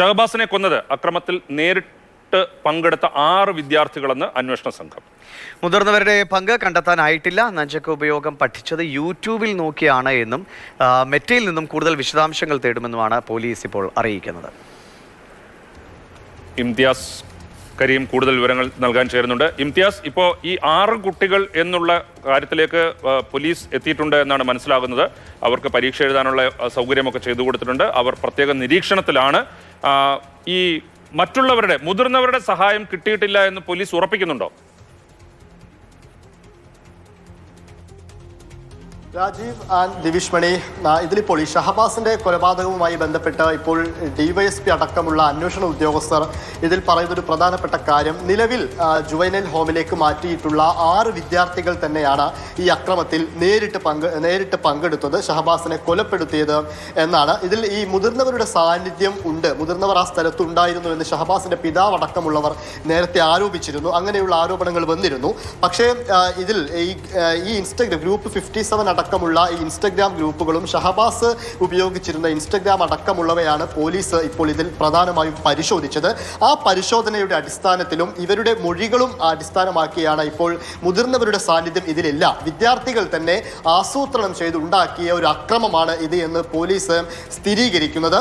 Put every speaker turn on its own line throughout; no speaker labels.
ഷഹബാസിനെ കൊന്നത് അക്രമത്തിൽ നേരിട്ട് പങ്കെടുത്ത ആറ് വിദ്യാർത്ഥികളെന്ന് അന്വേഷണ സംഘം.
മുതിർന്നവരുടെ പങ്ക് കണ്ടെത്താനായിട്ടില്ല. നഞ്ചക്ക ഉപയോഗം പഠിച്ചത് യൂട്യൂബിൽ നോക്കിയാണ് എന്നും മെറ്റയിൽ നിന്നും കൂടുതൽ വിശദാംശങ്ങൾ തേടുമെന്നുമാണ് പോലീസ് ഇപ്പോൾ അറിയിക്കുന്നത്.
ഇംതിയാസ് കരീം കൂടുതൽ വിവരങ്ങൾ നൽകാൻ ചേരുന്നുണ്ട്. ഇംതിയാസ് ഇപ്പോൾ ഈ ആറ് കുട്ടികൾ എന്നുള്ള കാര്യത്തിലേക്ക് പോലീസ് എത്തിയിട്ടുണ്ട് എന്നാണ് മനസ്സിലാകുന്നത്. അവർക്ക് പരീക്ഷ എഴുതാനുള്ള സൗകര്യമൊക്കെ ചെയ്തു കൊടുത്തിട്ടുണ്ട്. അവർ പ്രത്യേക നിരീക്ഷണത്തിലാണ്. ഈ മറ്റുള്ളവരുടെ മുതിർന്നവരുടെ സഹായം കിട്ടിയിട്ടില്ല എന്ന് പോലീസ് ഉറപ്പിക്കുന്നുണ്ടോ?
രാജീവ് ആൻഡ് ദിവിഷ് മണി ഇതിലിപ്പോൾ ഈ ഷഹബാസിന്റെ കൊലപാതകവുമായി ബന്ധപ്പെട്ട് ഇപ്പോൾ ഡിവൈഎസ്പി അടക്കമുള്ള അന്വേഷണ ഉദ്യോഗസ്ഥർ ഇതിൽ പറയുന്ന ഒരു പ്രധാനപ്പെട്ട കാര്യം നിലവിൽ ജുവൈനൽ ഹോമിലേക്ക് മാറ്റിയിട്ടുള്ള ആറ് വിദ്യാർത്ഥികൾ തന്നെയാണ് ഈ അക്രമത്തിൽ നേരിട്ട് പങ്ക് നേരിട്ട് പങ്കെടുത്തത് ഷഹബാസിനെ കൊലപ്പെടുത്തിയത് എന്നാണ്. ഇതിൽ ഈ മുതിർന്നവരുടെ സാന്നിധ്യം ഉണ്ട് മുതിർന്നവർ ആ സ്ഥലത്തുണ്ടായിരുന്നു എന്ന് ഷഹബാസിന്റെ പിതാവ് അടക്കമുള്ളവർ നേരത്തെ ആരോപിച്ചിരുന്നു അങ്ങനെയുള്ള ആരോപണങ്ങൾ വന്നിരുന്നു. പക്ഷേ ഇതിൽ ഈ ഈ ഇൻസ്റ്റഗ്രാം ഗ്രൂപ്പ് ഫിഫ്റ്റി സെവൻ അടക്കമുള്ള ഈ ഇൻസ്റ്റഗ്രാം ഗ്രൂപ്പുകളും ഷഹബാസ് ഉപയോഗിച്ചിരുന്ന ഇൻസ്റ്റഗ്രാം അടക്കമുള്ളവയാണ് പോലീസ് ഇപ്പോൾ ഇതിൽ പ്രധാനമായും പരിശോധിച്ചത്. ആ പരിശോധനയുടെ അടിസ്ഥാനത്തിലും ഇവരുടെ മൊഴികളും അടിസ്ഥാനമാക്കിയാണ് ഇപ്പോൾ മുതിർന്നവരുടെ സാന്നിധ്യം ഇതിലില്ല. വിദ്യാർത്ഥികൾ തന്നെ ആസൂത്രണം ചെയ്തുണ്ടാക്കിയ ഒരു അക്രമമാണ് ഇത് എന്ന് പോലീസ് സ്ഥിരീകരിക്കുന്നത്.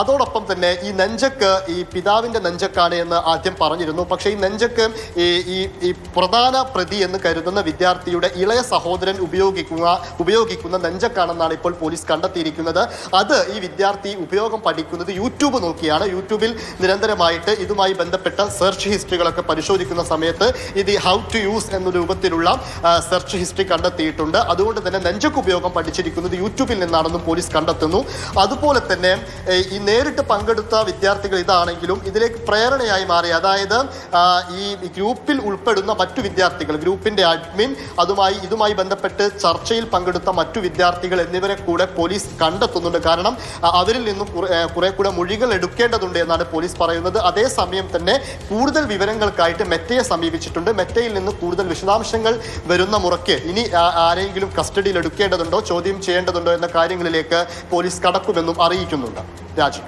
അതോടൊപ്പം തന്നെ ഈ നെഞ്ചക്ക് ഈ പിതാവിന്റെ നെഞ്ചക്കാണ് എന്ന് ആദ്യം പറഞ്ഞിരുന്നു. പക്ഷേ ഈ നെഞ്ചക്ക് ഈ ഈ പ്രധാന പ്രതി എന്ന് കരുതുന്ന വിദ്യാർത്ഥിയുടെ ഇളയ സഹോദരൻ ഉപയോഗിക്കുന്ന ഉപയോഗിക്കുന്ന നെഞ്ചക്കാണെന്നാണ് ഇപ്പോൾ പോലീസ് കണ്ടെത്തിയിരിക്കുന്നത്. അത് ഈ വിദ്യാർത്ഥി ഉപയോഗം പഠിക്കുന്നത് യൂട്യൂബ് നോക്കിയാണ്. യൂട്യൂബിൽ നിരന്തരമായിട്ട് ഇതുമായി ബന്ധപ്പെട്ട സെർച്ച് ഹിസ്റ്ററികളൊക്കെ പരിശോധിക്കുന്ന സമയത്ത് ഇത് ഹൗ ടു യൂസ് എന്ന രൂപത്തിലുള്ള സെർച്ച് ഹിസ്റ്ററി കണ്ടെത്തിയിട്ടുണ്ട്. അതുകൊണ്ട് തന്നെ നെഞ്ചക്ക് ഉപയോഗം പഠിച്ചിരിക്കുന്നത് യൂട്യൂബിൽ നിന്നാണെന്നും പോലീസ് കണ്ടെത്തുന്നു. അതുപോലെ തന്നെ ഈ നേരിട്ട് പങ്കെടുത്ത വിദ്യാർത്ഥികൾ ഇതാണെങ്കിലും ഇതിലേക്ക് പ്രേരണയായി മാറി. അതായത് ഈ ഗ്രൂപ്പിൽ ഉൾപ്പെടുന്ന മറ്റു വിദ്യാർത്ഥികൾ ഗ്രൂപ്പിന്റെ അഡ്മിൻ അതുമായി ഇതുമായി ബന്ധപ്പെട്ട് ചർച്ചയിൽ പങ്കെടുത്ത മറ്റു വിദ്യാർത്ഥികൾ എന്നിവരെ കൂടെ പോലീസ് കണ്ടെത്തുന്നുണ്ട്. കാരണം അവരിൽ നിന്നും കുറെ കൂടെ മൊഴികൾ എടുക്കേണ്ടതുണ്ട് എന്നാണ് പോലീസ് പറയുന്നത്. അതേസമയം തന്നെ കൂടുതൽ വിവരങ്ങൾക്കായിട്ട് മെറ്റയെ സമീപിച്ചിട്ടുണ്ട്. മെറ്റയിൽ നിന്ന് കൂടുതൽ വിശദാംശങ്ങൾ വരുന്ന മുറയ്ക്ക് ഇനി ആരെങ്കിലും കസ്റ്റഡിയിൽ എടുക്കേണ്ടതുണ്ടോ ചോദ്യം ചെയ്യേണ്ടതുണ്ടോ എന്ന കാര്യങ്ങളിലേക്ക് പോലീസ് കടക്കുമെന്നും അറിയിക്കുന്നുണ്ട്. രാജു.